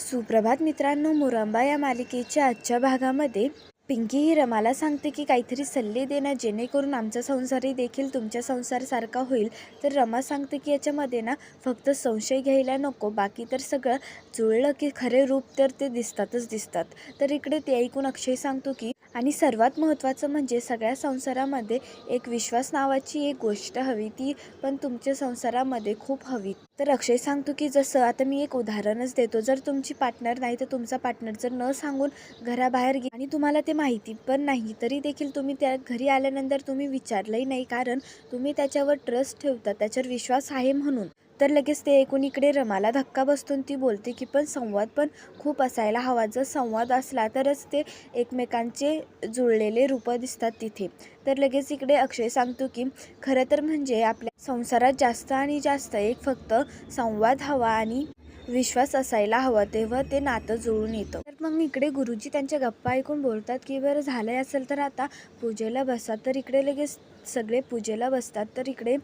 सुप्रभात मित्रांनो मुरंबा या मालिकेच्या आजच्या भागामध्ये पिंकी ही रमाला सांगते की काहीतरी सल्ले देणं जेणेकरून आमचा संसारही देखील तुमच्या संसारसारखा होईल. तर रमा सांगते की याच्यामध्ये ना फक्त संशय घ्यायला नको बाकी तर सगळं जुळलं की खरे रूप तर ते दिसतातच दिसतात. तर इकडे ते ऐकून अक्षय सांगतो की आणि सर्वात महत्त्वाचं म्हणजे सगळ्या संसारामध्ये एक विश्वास नावाची एक गोष्ट हवी ती पण तुमच्या संसारामध्ये खूप हवी. तर अक्षय सांगतो की जसं आता मी एक उदाहरणच देतो. जर तुमची पार्टनर नाही तर तुमचा पार्टनर जर न सांगून घराबाहेर गे आणि तुम्हाला ते माहिती पण नाही तरी देखील तुम्ही त्या घरी आल्यानंतर तुम्ही विचारलंही नाही कारण तुम्ही त्याच्यावर ट्रस्ट ठेवता त्याच्यावर विश्वास आहे म्हणून. तर लगेच ते ऐकून इकडे रमाला धक्का बसतून ती बोलते की पण संवाद पण खूप असायला हवा. जर संवाद असला तरच ते एकमेकांचे जुळलेले रूपं दिसतात तिथे. तर लगेच इकडे अक्षय सांगतो की खरं तर म्हणजे आपल्या संसारात जास्त आणि जास्त एक फक्त संवाद हवा आणि विश्वास असायला हवा तेव्हा ते नातं जुळून येतं. तर मग इकडे गुरुजी त्यांच्या गप्पा ऐकून बोलतात की बरं झालंय असेल तर आता पूजेला बसा. तर इकडे लगेच सगळे पूजेला बसतात. तर इकडे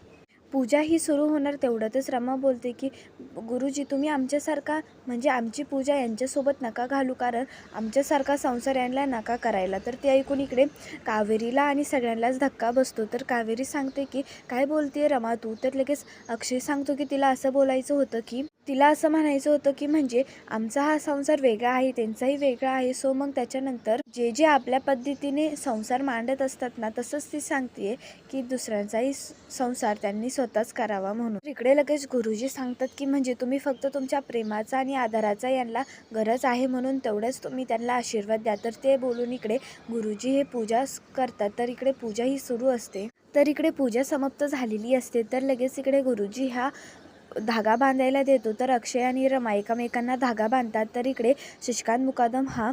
पूजा ही सुरू होणार तेवढ्यातच रमा बोलते की गुरुजी तुम्ही आमच्यासारखा म्हणजे आमची पूजा यांच्यासोबत नका घालू कारण आमच्यासारखा संसार यांना नका करायला. तर ते ऐकून इकडे कावेरीला आणि सगळ्यांनाच धक्का बसतो. तर कावेरी सांगते की काय बोलते रमा तू? तर लगेच अक्षय सांगतो की तिला असं बोलायचं होतं की तिला असं म्हणायचं होतं की म्हणजे आमचा हा संसार वेगळा आहे त्यांचाही वेगळा आहे. सो मग त्याच्यानंतर जे जे आपल्या पद्धतीने संसार मांडत असतात ना तसंच ती सांगते की दुसऱ्यांचाही संसार त्यांनी स्वतःच करावा म्हणून. इकडे लगेच गुरुजी सांगतात की म्हणजे तुम्ही फक्त तुमच्या प्रेमाचा आणि आधाराचा यांना गरज आहे म्हणून तेवढंच तुम्ही त्यांना आशीर्वाद द्या. तर ते बोलून इकडे गुरुजी हे पूजा करतात. तर इकडे पूजा ही सुरू असते. तर इकडे पूजा समाप्त झालेली असते. तर लगेच इकडे गुरुजी ह्या धागा बांधायला देतो तर अक्षय आणि रमा एकामेकांना धागा बांधतात तर इकडे शशिकांत मुकादम हा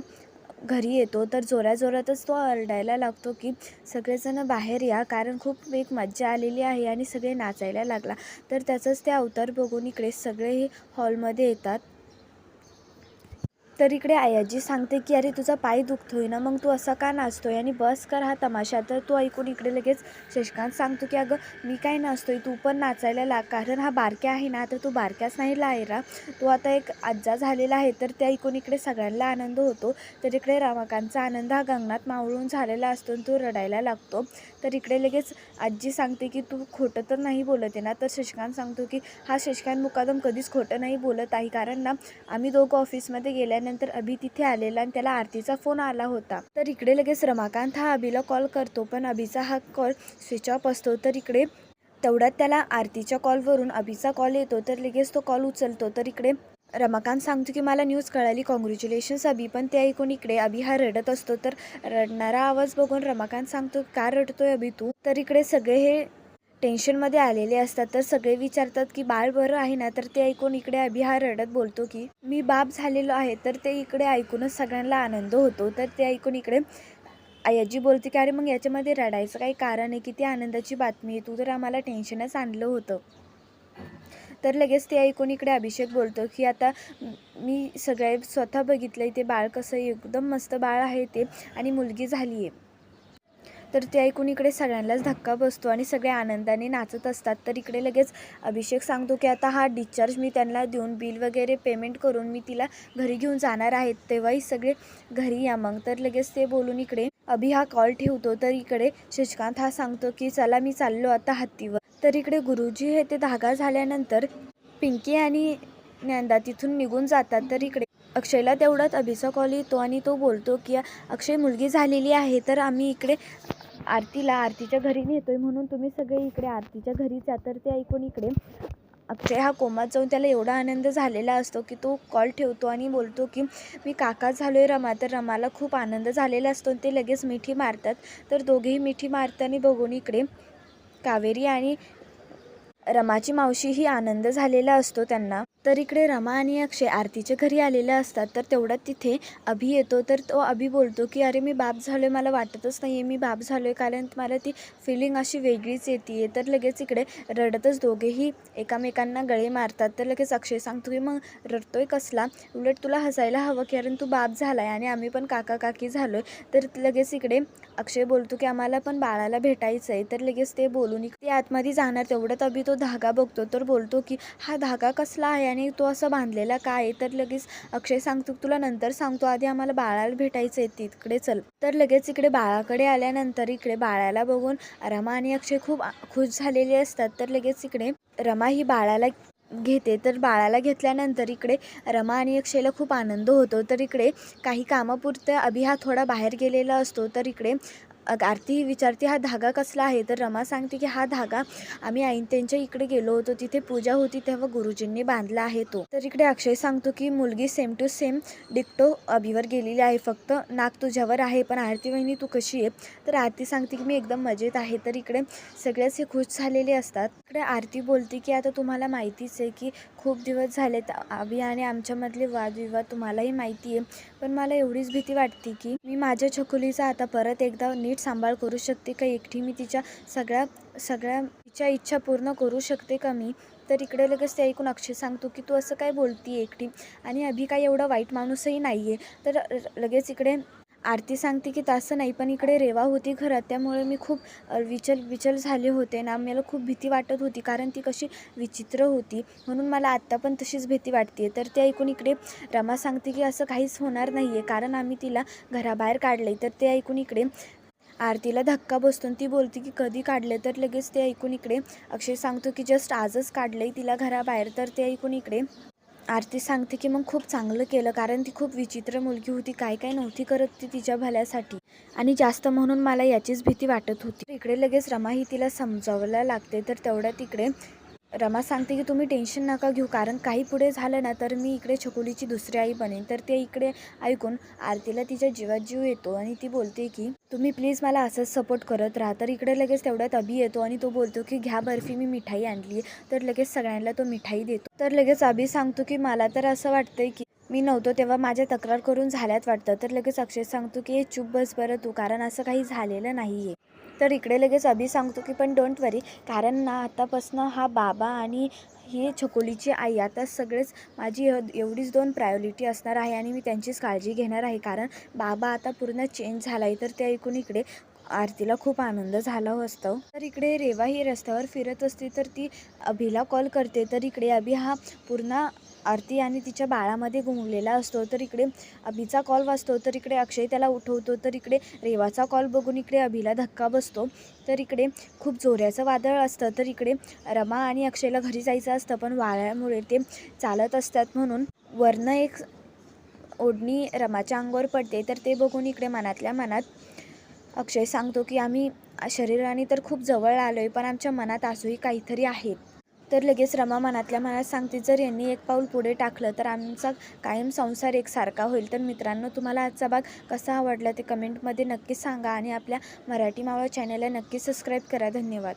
घरी येतो तर जोराजोरातच जोरातच तो आरडायला लागतो की सगळेजण बाहेर या कारण खूप एक मज्जा आलेली आहे आणि सगळे नाचायला लागला. तर त्याचंच ते अवतार बघून इकडे सगळे हे हॉलमध्ये येतात. तर इकडे आयाजी सांगते की अरे तुझा पाय दुखतोय ना मग तू असा का नाचतोय? आणि बस कर हा तमाशा. तर तो ऐकून इकडे लगेच शशकांत सांगतो की अगं मी काय नाचतोय? तू पण नाचायला लाग कारण हा बारक्या आहे ना तर तू बारक्याच नाही लायरा. तो आता एक आज्जा झालेला आहे तर त्या ऐकून इकडे सगळ्यांना आनंद होतो. तर इकडे रमाकांतचा आनंद हा गंगनात मावळून झालेला असतो आणि तो रडायला लागतो. तर इकडे लगेच आजी सांगते की तू खोटं तर नाही बोलत आहे ना? तर शशकांत सांगतो की हा शशकांत मुकादम कधीच खोटं नाही बोलत आहे कारण ना आम्ही दोघं ऑफिसमध्ये गेल्यानंतर अभि तिथे आलेला आणि त्याला आरतीचा फोन आला होता. तर इकडे लगेच रमाकांत हा अभिला कॉल करतो पण अभिचा हा कॉल स्विच ऑफ असतो. तर इकडे तेवढ्यात त्याला आरतीच्या कॉलवरून अभिचा कॉल येतो तर लगेच तो कॉल उचलतो. तर इकडे रमाकांत सांगतो की मला न्यूज कळाली. कॉंग्रॅच्युलेशन्स अभि. पण ते ऐकून इकडे अभि हा रडत असतो. तर रडणारा आवाज बघून रमाकांत सांगतो का रडतोय अभि तू? तर इकडे सगळे हे टेन्शनमध्ये आलेले असतात तर सगळे विचारतात की बाळ बरं आहे ना? तर ते ऐकून इकडे अभिहार रडत बोलतो की मी बाप झालेलो आहे. तर ते इकडे ऐकूनच सगळ्यांना आनंद होतो. तर ते ऐकून इकडे आयाजी बोलते की अरे मग याच्यामध्ये रडायचं काही कारण आहे? किती आनंदाची बातमी आहे. तू तर आम्हाला टेन्शनच आणलं होतं. तर लगेच ते ऐकून इकडे अभिषेक बोलतो की आता मी सगळे स्वतः बघितलं आहे ते बाळ कसं आहे, एकदम मस्त बाळ आहे ते आणि मुलगी झाली आहे तर ते ऐकून इकडे सगळ्यांनाच धक्का बसतो आणि सगळे आनंदाने नाचत असतात. तर इकडे लगेच अभिषेक सांगतो की आता हा डिस्चार्ज मी त्यांना देऊन बिल वगैरे पेमेंट करून मी तिला घरी घेऊन जाणार आहेत तेव्हाही सगळे घरी या मग. तर लगेच ते बोलून इकडे अभि हा कॉल ठेवतो. तर इकडे शशिकांत हा सांगतो की चला मी चाललो आता हत्तीवर. तर इकडे गुरुजी हे ते धागा झाल्यानंतर पिंकी आणि ज्ञानदा तिथून निघून जातात. तर इकडे अक्षयला तेवढाच अभिचा कॉल येतो आणि तो बोलतो की अक्षय मुलगी झालेली आहे. तर आम्ही इकडे आरतीला आरतीच्या घरी नेतो आहे म्हणून तुम्ही सगळे इकडे आरतीच्या घरीच या. तर ते ऐकून इकडे अक्षय हा कोमात जाऊन त्याला एवढा आनंद झालेला असतो की तो कॉल ठेवतो आणि बोलतो की मी काका झालो आहे रमा तर रमाला खूप आनंद झालेला असतो आणि ते लगेच मिठी मारतात तर दोघेही मिठी मारताना बघून इकडे कावेरी आणि रमाची मावशीही आनंद झालेला असतो त्यांना. तर इकडे रमा आणि अक्षय आरतीच्या घरी आलेले असतात. तर तेवढ्यात तिथे अभि येतो. तर तो अभि बोलतो की अरे मी बाप झालो आहे मला वाटतच नाही आहे मी बाप झालो आहे कारण मला ती फिलिंग अशी वेगळीच येते आहे तर लगेच इकडे रडतच दोघेही एकामेकांना गळे मारतात. तर लगेच अक्षय सांगतो की मग रडतोय कसला? उलट तुला हसायला हवं कारण तू बाप झाला आहे आणि आम्ही पण काका काकी झालो आहे तर लगेच इकडे अक्षय बोलतो की आम्हाला पण बाळाला भेटायचं आहे तर लगेच ते बोलून ते आतमध्ये जाणार. तेवढ्यात अभि तो धागा बघतो. तर बोलतो की हा धागा कसला आहे आणि तो असं बांधलेला काय तर लगेच अक्षय सांगतो तुला नंतर सांगतो. आधी आम्हाला बाळाला भेटायचं आहे तिकडे चल. तर लगेच इकडे बाळाकडे आल्यानंतर इकडे बाळाला बघून रमा आणि अक्षय खूप खुश झालेले असतात. तर लगेच इकडे रमा ही बाळाला घेते. तर बाळाला घेतल्यानंतर इकडे रमा आणि अक्षयला खूप आनंद होतो. तर इकडे काही कामापुरतं अभि हा थोडा बाहेर गेलेला असतो. तर इकडे आरती विचारते हा धागा कसला आहे? तर रमा सांगते की हा धागा आम्ही आईन त्यांच्या इकडे गेलो होतो. तिथे पूजा होती तेव्हा गुरुजींनी बांधला आहे तो. तर इकडे अक्षय सांगतो की मुलगी सेम टू सेम डिक्टो अभिवर गेलेली आहे. फक्त नाक तुझ्यावर आहे पण आरती वहिनी तू कशी आहे? तर आरती सांगते की मी एकदम मजेत आहे. तर इकडे सगळेच हे खुश झालेले असतात. इकडे आरती बोलते की आता तुम्हाला माहितीच आहे की खूप दिवस झालेत. अभि आणि आमच्यामधले वादविवाद तुम्हालाही माहिती आहे. पण मला एवढीच भीती वाटते की मी माझ्या छकुलीचा आता परत एकदा नीट सांभाळ करू शकते का? एकटी मी तिच्या सगळ्या सगळ्या तिच्या इच्छा पूर्ण करू शकते का मी? तर इकडे लगेच ते ऐकून अक्षय सांगतो की तू असं काय बोलती एकटी? आणि अभि काय एवढा वाईट माणूसही नाही आहे तर लगेच इकडे आरती सांगते की तसं नाही पण इकडे रेवा होती घरात त्यामुळे मी खूप विचल विचल झाले होते ना. मला खूप भीती वाटत होती कारण ती कशी विचित्र होती. म्हणून मला आत्ता पण तशीच भीती वाटते तर ते ऐकून इकडे रमा सांगते की असं काहीच होणार नाही आहे कारण आम्ही तिला घराबाहेर काढले तर ते ऐकून इकडे आरतीला धक्का बसतो आणि ती बोलते की कधी काढले तर लगेच ते ऐकून इकडे अक्षय सांगतो की जस्ट आजच काढलंय तिला घराबाहेर. तर ते ऐकून इकडे आरती सांगते की मग खूप चांगलं केलं कारण ती खूप विचित्र मुलगी होती काय काय नव्हती करत ती तिच्या भल्यासाठी. आणि जास्त म्हणून मला याचीच भीती वाटत होती. इकडे लगेच रमा ही तिला समजावायला लागते तर तेवढ्यात इकडे रमा सांगते की तुम्ही टेन्शन नका घेऊ कारण काही पुढे झालं ना तर मी इकडे छकुलीची दुसरी आई बनेन. तर ते इकडे ऐकून आरतीला तिच्या जीवात जीव येतो आणि ती बोलते की तुम्ही प्लीज मला असंच सपोर्ट करत राहा. तर इकडे लगेच तेवढ्यात अभि येतो आणि तो बोलतो की घ्या बर्फी मी मिठाई आणली तर लगेच सगळ्यांना तो मिठाई देतो. तर लगेच अभि सांगतो की मला तर असं वाटतंय की मी नव्हतो तेव्हा माझ्या तक्रार करून झाल्यात वाटतं. तर लगेच अक्षय सांगतो की हे चूप बस बरं तू कारण असं काही झालेलं नाही आहे तर इकडे लगेच अभि सांगतो की पण डोंट वरी कारण ना आतापासनं हा बाबा आणि ही छकोलीची आई आता सगळेच माझी एवढीच दोन प्रायोरिटी असणार आहे आणि मी त्यांचीच काळजी घेणार आहे. कारण बाबा आता पूर्ण चेंज झाला आहे तर ते ऐकून इकडे आरतीला खूप आनंद झाला असतो. तर इकडे रेवा ही रस्त्यावर फिरत असते तर ती अभिला कॉल करते. तर इकडे अभि हा पूर्ण आरती आणि तिच्या बाळामध्ये गुंगलेला असतो. तर इकडे अभिचा कॉल वाचतो तर इकडे अक्षय त्याला उठवतो तर इकडे रेवाचा कॉल बघून इकडे अभिला धक्का बसतो. तर इकडे खूप जोऱ्याचं वादळ असतं तर इकडे रमा आणि अक्षयला घरी जायचं असतं पण वाऱ्यामुळे ते चालत असतात म्हणून. वरनं एक ओढणी रमाच्या अंगावर पडते तर ते बघून इकडे मनातल्या मनात अक्षय सांगतो की आम्ही शरीराने तर खूप जवळ आलो आहे पण आमच्या मनात असूही काहीतरी आहेत तर लगेच रमा मनातल्या मनात सांगते जर यांनी एक पाऊल पुढे टाकलं तर आमचा कायम संसार एकसारखा होईल. तर मित्रांनो तुम्हाला आजचा भाग कसा आवडला ते कमेंटमध्ये नक्कीच सांगा आणि आपल्या मराठी मावळा चॅनलला नक्की सबस्क्राईब करा. धन्यवाद.